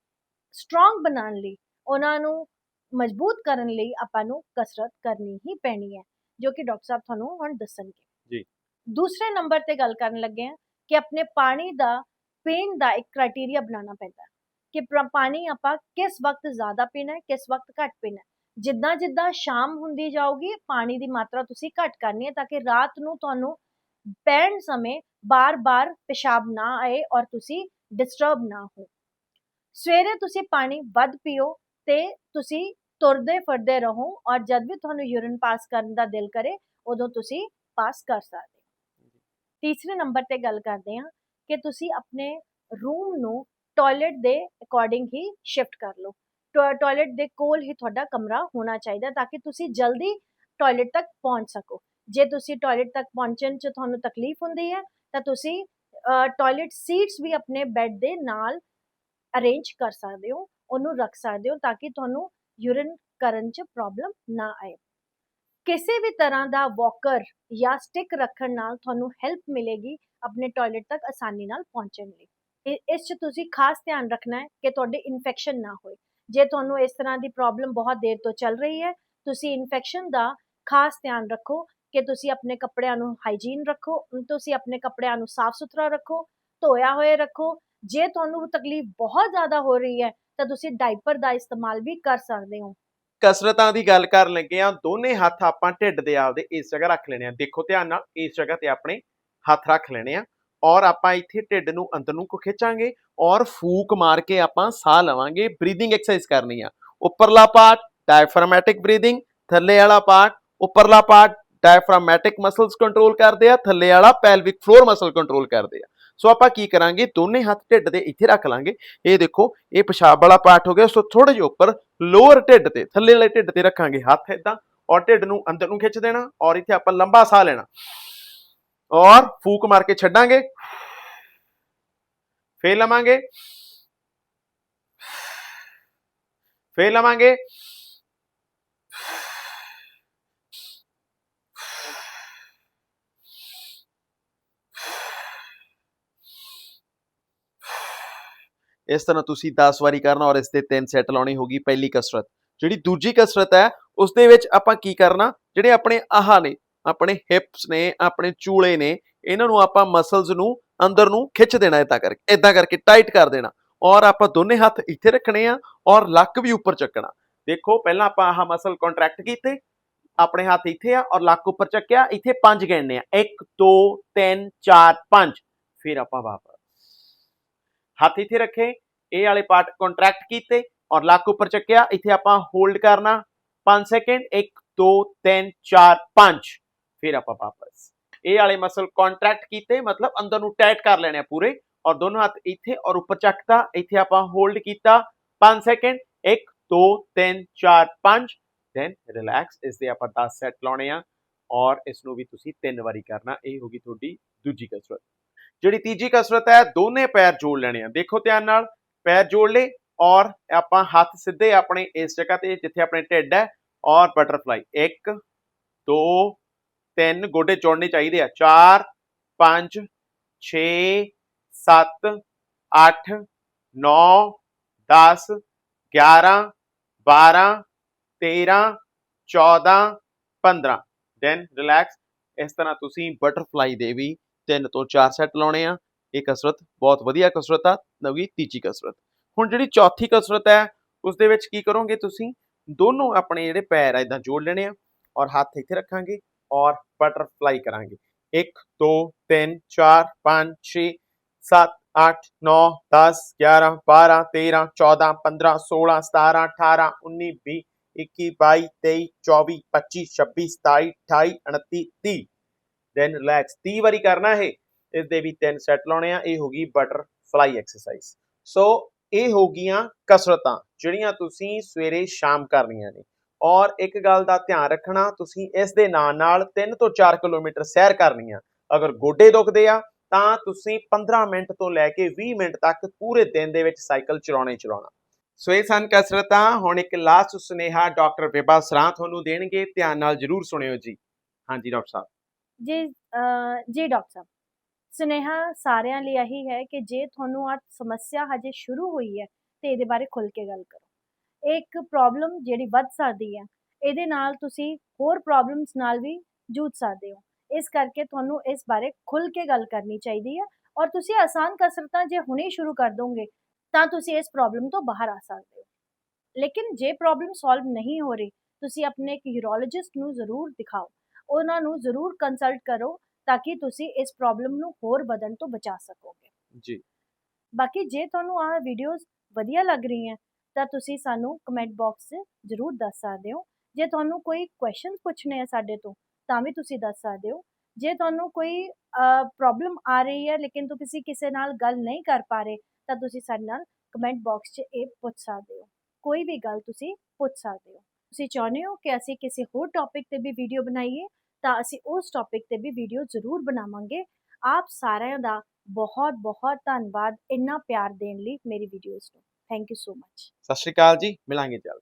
ਸਟਰੋਂਗ ਬਣਾਉਣ ਲਈ ਉਹਨਾਂ ਨੂੰ ਮਜ਼ਬੂਤ ਕਰਨ ਲਈ ਆਪਾਂ ਨੂੰ ਕਸਰਤ ਕਰਨੀ ਹੀ ਪੈਣੀ ਹੈ ਜੋ ਕਿ ਡਾਕਟਰ ਸਾਹਿਬ ਤੁਹਾਨੂੰ ਹੁਣ ਦੱਸਣਗੇ। ਜੀ। ਦੂਸਰੇ ਨੰਬਰ ਤੇ ਗੱਲ ਕਰਨ ਲੱਗੇ ਹਾਂ ਕਿ ਆਪਣੇ ਪਾਣੀ ਦਾ ਪੀਣ ਦਾ ਇੱਕ ਕ੍ਰਾਈਟੇਰੀਆ ਬਣਾਉਣਾ ਪੈਂਦਾ। ਕਿ ਪਾਣੀ ਆਪਾਂ ਕਿਸ ਵਕਤ ਜ਼ਿਆਦਾ ਪੀਣਾ ਹੈ ਕਿਸ ਵਕਤ ਘੱਟ ਪੀਣਾ ਹੈ। ਜਿੱਦਾਂ ਜਿੱਦਾਂ ਸ਼ਾਮ ਹੁੰਦੀ ਜਾਊਗੀ, ਪਾਣੀ ਦੀ ਮਾਤਰਾ ਤੁਸੀਂ ਘੱਟ ਕਰਨੀ ਹੈ ਤਾਂ ਕਿ ਰਾਤ ਨੂੰ ਤੁਹਾਨੂੰ ਪੈਣ ਸਮੇਂ ਬਾਰ-ਬਾਰ ਪਿਸ਼ਾਬ ਨਾ ਆਏ ਔਰ ਤੁਸੀਂ ਡਿਸਟਰਬ ਨਾ ਹੋ। ਸਵੇਰੇ ਤੁਸੀਂ ਪਾਣੀ ਵੱਧ ਪੀਓ ਤੇ ਤੁਸੀਂ ਤੁਰਦੇ ਫਿਰਦੇ ਰਹੋ ਔਰ ਜਦ ਵੀ ਤੁਹਾਨੂੰ ਯੂਰਿਨ ਪਾਸ ਕਰਨ ਦਾ ਦਿਲ ਕਰੇ, ਉਦੋਂ ਤੁਸੀਂ ਪਾਸ ਕਰ ਸਕਦੇ ਤੀਸਰੇ ਨੰਬਰ ਤੇ ਗੱਲ ਕਰਦੇ ਹਾਂ ਕਿ ਤੁਸੀਂ ਆਪਣੇ ਰੂਮ ਨੂੰ ਟਾਇਲਟ ਦੇ ਅਕੋਰਡਿੰਗ ਹੀ ਸ਼ਿਫਟ ਕਰ ਲਓ। ਟਾਇਲਟ ਦੇ ਕੋਲ ਹੀ ਤੁਹਾਡਾ ਕਮਰਾ ਹੋਣਾ ਚਾਹੀਦਾ ਤਾਂ ਕਿ ਤੁਸੀਂ ਜਲਦੀ ਟਾਇਲਟ ਤੱਕ ਪਹੁੰਚ ਸਕੋ। ਜੇ ਤੁਸੀਂ ਟਾਇਲਟ ਤੱਕ ਪਹੁੰਚਣ 'ਚ ਤੁਹਾਨੂੰ ਤਕਲੀਫ ਹੁੰਦੀ ਹੈ, ਤਾਂ ਤੁਸੀਂ ਟਾਇਲਟ ਸੀਟਸ ਵੀ ਆਪਣੇ ਬੈੱਡ ਦੇ ਨਾਲ ਅਰੇਂਜ ਕਰ ਸਕਦੇ ਹੋ, ਉਹਨੂੰ ਰੱਖ ਸਕਦੇ ਹੋ ਤਾਂ ਕਿ ਤੁਹਾਨੂੰ ਯੂਰਿਨ ਕਰਨ 'ਚ ਪ੍ਰੋਬਲਮ ਨਾ ਆਏ। ਕਿਸੇ ਵੀ ਤਰ੍ਹਾਂ ਦਾ ਵਾਕਰ ਜਾਂ ਸਟਿਕ ਰੱਖਣ ਨਾਲ ਤੁਹਾਨੂੰ ਹੈਲਪ ਮਿਲੇਗੀ ਆਪਣੇ ਟਾਇਲਟ ਤੱਕ ਆਸਾਨੀ ਨਾਲ ਪਹੁੰਚਣ ਲਈ। ਇਸ 'ਚ ਤੁਸੀਂ ਖਾਸ ਧਿਆਨ ਰੱਖਣਾ ਹੈ ਕਿ ਤੁਹਾਡੇ ਇਨਫੈਕਸ਼ਨ ਨਾ ਹੋਏ। ਜੇ ਤੁਹਾਨੂੰ ਇਸ ਤਰ੍ਹਾਂ ਦੀ ਪ੍ਰੋਬਲਮ ਬਹੁਤ ਦੇਰ ਤੋਂ ਚੱਲ ਰਹੀ ਹੈ, ਤੁਸੀਂ ਇਨਫੈਕਸ਼ਨ ਦਾ ਖਾਸ ਧਿਆਨ ਰੱਖੋ ਕਿ ਤੁਸੀਂ ਆਪਣੇ ਕੱਪੜਿਆਂ ਨੂੰ ਹਾਈਜੀਨ ਰੱਖੋ ਤੁਸੀਂ ਆਪਣੇ ਕੱਪੜਿਆਂ ਨੂੰ ਸਾਫ਼ ਸੁਥਰਾ ਰੱਖੋ, ਧੋਇਆ ਹੋਏ ਰੱਖੋ, ਜੇ ਤੁਹਾਨੂੰ ਤਕਲੀਫ ਬਹੁਤ ਜ਼ਿਆਦਾ ਹੋ ਰਹੀ ਹੈ, ਤਾਂ ਤੁਸੀਂ ਡਾਈਪਰ ਦਾ ਇਸਤੇਮਾਲ ਵੀ ਕਰ ਸਕਦੇ ਹੋ। ਕਸਰਤਾਂ ਦੀ ਗੱਲ ਕਰਨ ਲੱਗੇ ਆ ਦੋਨੇ ਹੱਥ ਆਪਾਂ ਢਿੱਡ ਦੇ ਆਪਦੇ ਇਸ ਜਗ੍ਹਾ ਰੱਖ ਲੈਣੇ ਆ ਦੇਖੋ ਧਿਆਨ ਨਾਲ, ਇਸ ਜਗ੍ਹਾ ਤੇ ਆਪਣੇ ਹੱਥ ਰੱਖ ਲੈਣੇ ਆ ਔਰ ਆਪਾਂ ਇੱਥੇ ਢਿੱਡ ਨੂੰ ਅੰਦਰ ਨੂੰ ਕੋ ਖਿੱਚਾਂਗੇ ਔਰ ਫੂਕ ਮਾਰ ਕੇ ਆਪਾਂ ਸਾਹ ਲਵਾਂਗੇ ਬਰੀਥਿੰਗ ਐਕਸਰਸਾਈਜ਼ ਕਰਨੀ ਆ। ਉੱਪਰਲਾ ਪਾਰਟ ਡਾਇਫਰਾਮੈਟਿਕ ਬਰੀਥਿੰਗ ਥੱਲੇ ਵਾਲਾ ਪਾਰਟ, ਉੱਪਰਲਾ ਪਾਰਟ ਡਾਇਫਰਮੈਟਿਕ ਮਸਲਸ ਕੰਟਰੋਲ ਕਰਦੇ ਆ, ਥੱਲੇ ਵਾਲਾ ਪੈਲਵਿਕ ਫਲੋਰ ਮਸਲ ਕੰਟਰੋਲ ਕਰਦੇ ਆ। ਸੋ ਆਪਾਂ ਕੀ ਕਰਾਂਗੇ, ਦੋਨੇ ਹੱਥ ਢਿੱਡ ਦੇ ਇੱਥੇ ਰੱਖ ਲਾਂਗੇ। ਇਹ ਦੇਖੋ, ਇਹ ਪਿਸ਼ਾਬ ਵਾਲਾ ਪਾਰਟ ਹੋ ਗਿਆ, ਸੋ ਥੋੜੇ ਜਿਹਾ ਉੱਪਰ ਲੋਅਰ ਢਿੱਡ ਤੇ, ਥੱਲੇ ਵਾਲੇ ਢਿੱਡ ਤੇ ਰੱਖਾਂਗੇ ਹੱਥ ਇਦਾਂ ਔਰ ਢਿੱਡ ਨੂੰ ਅੰਦਰ ਨੂੰ ਖਿੱਚ ਦੇਣਾ ਔਰ ਇੱਥੇ ਆਪਾਂ ਲੰਬਾ ਸਾਹ ਲੈਣਾ। ਔਰ ਫੂਕ ਮਾਰ ਕੇ ਛੱਡਾਂਗੇ ਫੇਰ ਲਵਾਂਗੇ ਫੇਰ ਲਵਾਂਗੇ ਇਸ ਤਰ੍ਹਾਂ ਤੁਸੀਂ 10 ਵਾਰੀ ਕਰਨਾ ਔਰ ਇਸ ਦੇ ਤਿੰਨ ਸੈੱਟ ਲਾਉਣੀ ਹੋਗੀ ਪਹਿਲੀ ਕਸਰਤ ਜਿਹੜੀ ਦੂਜੀ ਕਸਰਤ ਹੈ ਉਸ ਦੇ ਵਿੱਚ ਆਪਾਂ ਕੀ ਕਰਨਾ ਜਿਹੜੇ ਆਪਣੇ ਆਹ ਨੇ ਆਪਣੇ ਹਿਪਸ ਨੇ, ਆਪਣੇ ਚੂਲੇ ਨੇ, ਇਹਨਾਂ ਨੂੰ ਆਪਾਂ ਮਸਲਸ ਨੂੰ ਅੰਦਰ ਨੂੰ ਖਿੱਚ ਦੇਣਾ ਇਦਾਂ ਕਰਕੇ ਇਦਾਂ ਕਰਕੇ ਟਾਈਟ ਕਰ ਦੇਣਾ। ਔਰ ਆਪਾਂ ਦੋਨੇ ਹੱਥ ਇੱਥੇ ਰੱਖਣੇ ਆ ਔਰ ਲੱਕ ਵੀ ਉੱਪਰ ਚੱਕਣਾ। ਦੇਖੋ, ਪਹਿਲਾਂ ਆਪਾਂ ਆਹ ਮਸਲ ਕੰਟਰੈਕਟ ਕੀਤੇ, ਆਪਣੇ ਹੱਥ ਇੱਥੇ ਆ ਔਰ ਲੱਕ ਉੱਪਰ ਚੱਕਿਆ, ਇੱਥੇ ਪੰਜ ਗਿਣਨੇ ਆ। 1 2 3 4 5 ਫਿਰ ਆਪਾਂ ਵਾਪਸ। ਹੱਥ ਇੱਥੇ ਰੱਖੇ, ਇਹ ਵਾਲੇ ਪਾਰਟ ਕੰਟਰੈਕਟ ਕੀਤੇ ਔਰ ਲੱਕ ਉੱਪਰ ਚੱਕਿਆ, ਇੱਥੇ ਆਪਾਂ ਹੋਲਡ ਕਰਨਾ। 5 ਸੈਕਿੰਡ 1 2 3 4 5 ਫਿਰ ਆਪਾਂ ਵਾਪਸ ਇਹ ਵਾਲੇ ਮਸਲ ਕੰਟਰੈਕਟ ਕੀਤੇ ਮਤਲਬ ਅੰਦਰ ਨੂੰ ਟਾਈਟ ਕਰ ਲੈਣੇ ਆ ਪੂਰੇ ਔਰ ਦੋਨੋਂ ਹੱਥ ਇੱਥੇ ਔਰ ਉੱਪਰ ਚੱਕਤਾ ਇੱਥੇ ਆਪਾਂ ਹੋਲਡ ਕੀਤਾ 5 ਸੈਕਿੰਡ 1 2 3 4 5 ਦੈਨ ਰਿਲੈਕਸ ਇਸ ਦੇ ਆਪਾਂ 10 ਸੈੱਟ ਲਾਉਣੇ ਆ ਔਰ ਇਸ ਨੂੰ ਵੀ ਤੁਸੀਂ ਤਿੰਨ ਵਾਰੀ ਕਰਨਾ ਇਹ ਹੋਗੀ ਤੁਹਾਡੀ ਦੂਜੀ ਕਸਰਤ ਜਿਹੜੀ ਤੀਜੀ ਕਸਰਤ ਹੈ ਦੋਨੇ ਪੈਰ ਜੋੜ ਲੈਣੇ ਆ ਦੇਖੋ ਧਿਆਨ ਨਾਲ ਪੈਰ ਜੋੜ ਲਏ ਔਰ ਆਪਾਂ ਹੱਥ ਸਿੱਧੇ ਆਪਣੇ ਇਸ ਜਗ੍ਹਾ ਤੇ ਜਿੱਥੇ ਆਪਣੇ ਢਿੱਡ ਹੈ ਔਰ ਬਟਰਫਲਾਈ 1 2 ਤਿੰਨ ਗੋਡੇ ਜੋੜਨੇ ਚਾਹੀਦੇ ਆ। 4 5 6 7 8 9 10 11 12 13 14 15 ਦੈਨ ਰਿਲੈਕਸ ਇਸ ਤਰ੍ਹਾਂ ਤੁਸੀਂ ਬਟਰਫਲਾਈ ਦੇ ਵੀ ਤਿੰਨ ਤੋਂ ਚਾਰ ਸੈੱਟ ਲਾਉਣੇ ਆ। ਇਹ ਕਸਰਤ ਬਹੁਤ ਵਧੀਆ ਕਸਰਤ ਆ, ਨਵੀਂ ਤੀਜੀ ਕਸਰਤ। ਹੁਣ ਜਿਹੜੀ ਚੌਥੀ ਕਸਰਤ ਹੈ ਉਸ ਦੇ ਵਿੱਚ ਕੀ ਕਰੋਗੇ ਤੁਸੀਂ? ਦੋਨੋਂ ਆਪਣੇ ਜਿਹੜੇ ਪੈਰ ਆ ਇਦਾਂ ਜੋੜ ਲੈਣੇ ਆ ਔਰ ਹੱਥ ਇੱਥੇ ਰੱਖਾਂਗੇ। ਔਰ ਬਟਰਫਲਾਈ ਕਰਾਂਗੇ। 1 2 3 4 5 6 7 8 9 10 11 12 13 14 15 16 17 18 19 20 21 22 23 24 25 26 27 28 29 30 ਦੈਨ ਰਿਲੈਕਸ 30 ਵਾਰੀ ਕਰਨਾ ਇਹ। ਇਸ ਦੇ ਵੀ ਤਿੰਨ ਸੈੱਟ ਲਾਉਣੇ ਆ। ਇਹ ਹੋ ਗਈ ਬਟਰਫਲਾਈ ਐਕਸਰਸਾਈਜ਼। ਸੋ ਇਹ ਹੋ ਗਈਆਂ ਕਸਰਤਾਂ, ਜਿਹੜੀਆਂ ਤੁਸੀਂ ਸਵੇਰੇ ਸ਼ਾਮ ਕਰਨੀਆਂ ਨੇ। ਔਰ ਇੱਕ ਗੱਲ ਦਾ ਧਿਆਨ ਰੱਖਣਾ, ਤੁਸੀਂ ਇਸ ਦੇ ਨਾਲ ਨਾਲ 3 ਤੋਂ 4 ਕਿਲੋਮੀਟਰ ਸੈਰ ਕਰਨੀ ਆ। ਅਗਰ ਗੋਡੇ ਦੁਖਦੇ ਆ, ਤਾਂ ਤੁਸੀਂ 15 ਮਿੰਟ ਤੋਂ ਲੈ ਕੇ 20 ਮਿੰਟ ਤੱਕ ਪੂਰੇ ਦਿਨ ਦੇ ਵਿੱਚ ਸਾਈਕਲ ਚਲਾਉਣਾ ਹੀ ਚਲਾਉਣਾ। ਸੋ ਇਹ ਸਨ ਕਸਰਤਾਂ, ਹੁਣ ਇੱਕ ਲਾਸਟ ਸੁਨੇਹਾ ਡਾਕਟਰ ਬੇਬਾ ਸਰਾਂ ਤੁਹਾਨੂੰ ਦੇਣਗੇ, ਧਿਆਨ ਨਾਲ ਜਰੂਰ ਸੁਣਿਓ ਜੀ। ਹਾਂਜੀ, ਡਾਕਟਰ ਸਾਹਿਬ। ਜੀ ਜੀ, ਡਾਕਟਰ ਸਾਹਿਬ, ਸੁਨੇਹਾ ਸਾਰਿਆਂ ਲਈ ਇਹੀ ਹੈ ਕਿ ਜੇ ਤੁਹਾਨੂੰ ਆ ਸਮੱਸਿਆ ਹਜੇ ਸ਼ੁਰੂ ਹੋਈ ਹੈ, ਤੇ ਇਹਦੇ ਬਾਰੇ ਖੁੱਲ ਕੇ ਗੱਲ ਕਰੋ। ਇਹ ਇੱਕ ਪ੍ਰੋਬਲਮ ਜਿਹੜੀ ਵੱਧ ਸਕਦੀ ਹੈ ਇਹਦੇ ਨਾਲ ਤੁਸੀਂ ਹੋਰ ਪ੍ਰੋਬਲਮਸ ਨਾਲ ਵੀ ਜੂਝ ਸਕਦੇ ਹੋ। ਇਸ ਕਰਕੇ ਤੁਹਾਨੂੰ ਇਸ ਬਾਰੇ ਖੁੱਲ ਕੇ ਗੱਲ ਕਰਨੀ ਚਾਹੀਦੀ ਹੈ ਔਰ ਤੁਸੀਂ ਆਸਾਨ ਕਸਰਤਾਂ ਜੇ ਹੁਣੇ ਸ਼ੁਰੂ ਕਰ ਦੋਗੇ ਤਾਂ ਤੁਸੀਂ ਇਸ ਪ੍ਰੋਬਲਮ ਤੋਂ ਬਾਹਰ ਆ ਸਕਦੇ ਹੋ। ਲੇਕਿਨ ਜੇ ਪ੍ਰੋਬਲਮ ਸੋਲਵ ਨਹੀਂ ਹੋ ਰਹੀ ਤੁਸੀਂ ਆਪਣੇ ਇੱਕ ਯੂਰੋਲੋਜਿਸਟ ਨੂੰ ਜ਼ਰੂਰ ਦਿਖਾਓ। ਉਹਨਾਂ ਨੂੰ ਜ਼ਰੂਰ ਕੰਸਲਟ ਕਰੋ ਤਾਂ ਕਿ ਤੁਸੀਂ ਇਸ ਪ੍ਰੋਬਲਮ ਨੂੰ ਹੋਰ ਵਧਣ ਤੋਂ ਬਚਾ ਸਕੋਗੇ। ਜੀ। ਬਾਕੀ ਜੇ ਤੁਹਾਨੂੰ ਆਹ ਵੀਡੀਓਜ਼ ਵਧੀਆ ਲੱਗ ਰਹੀਆਂ ਤਾਂ ਤੁਸੀਂ ਸਾਨੂੰ ਕਮੈਂਟ ਬਾਕਸ 'ਚ ਜ਼ਰੂਰ ਦੱਸ ਸਕਦੇ ਹੋ। ਜੇ ਤੁਹਾਨੂੰ ਕੋਈ ਕੁਐਸਚਨਸ ਪੁੱਛਣੇ ਆ ਸਾਡੇ ਤੋਂ, ਤਾਂ ਵੀ ਤੁਸੀਂ ਦੱਸ ਸਕਦੇ ਹੋ। ਜੇ ਤੁਹਾਨੂੰ ਕੋਈ ਪ੍ਰੋਬਲਮ ਆ ਰਹੀ ਹੈ, ਲੇਕਿਨ ਤੁਸੀਂ ਕਿਸੇ ਨਾਲ ਗੱਲ ਨਹੀਂ ਕਰ ਪਾ ਰਹੇ, ਤਾਂ ਤੁਸੀਂ ਸਾਡੇ ਨਾਲ ਕਮੈਂਟ ਬਾਕਸ 'ਚ ਇਹ ਪੁੱਛ ਸਕਦੇ ਹੋ। ਕੋਈ ਵੀ ਗੱਲ ਤੁਸੀਂ ਪੁੱਛ ਸਕਦੇ ਹੋ। ਤੁਸੀਂ ਚਾਹੁੰਦੇ ਹੋ ਕਿ ਅਸੀਂ ਕਿਸੇ ਹੋਰ ਟੌਪਿਕ ਤੇ ਵੀ ਵੀਡੀਓ ਬਣਾਈਏ, ਤਾਂ ਅਸੀਂ ਉਸ ਟੌਪਿਕ ਤੇ ਵੀ ਵੀਡੀਓ ਜ਼ਰੂਰ ਬਣਾਵਾਂਗੇ। ਆਪ ਸਾਰਿਆਂ ਦਾ ਬਹੁਤ ਬਹੁਤ ਧੰਨਵਾਦ ਇੰਨਾ ਪਿਆਰ ਦੇਣ ਲਈ ਮੇਰੀ ਵੀਡੀਓਜ਼ ਨੂੰ। ਥੈਂਕ ਯੂ ਸੋ ਮਚ ਸਤਿ ਸ਼੍ਰੀ ਅਕਾਲ ਜੀ ਮਿਲਾਂਗੇ ਜਲਦ।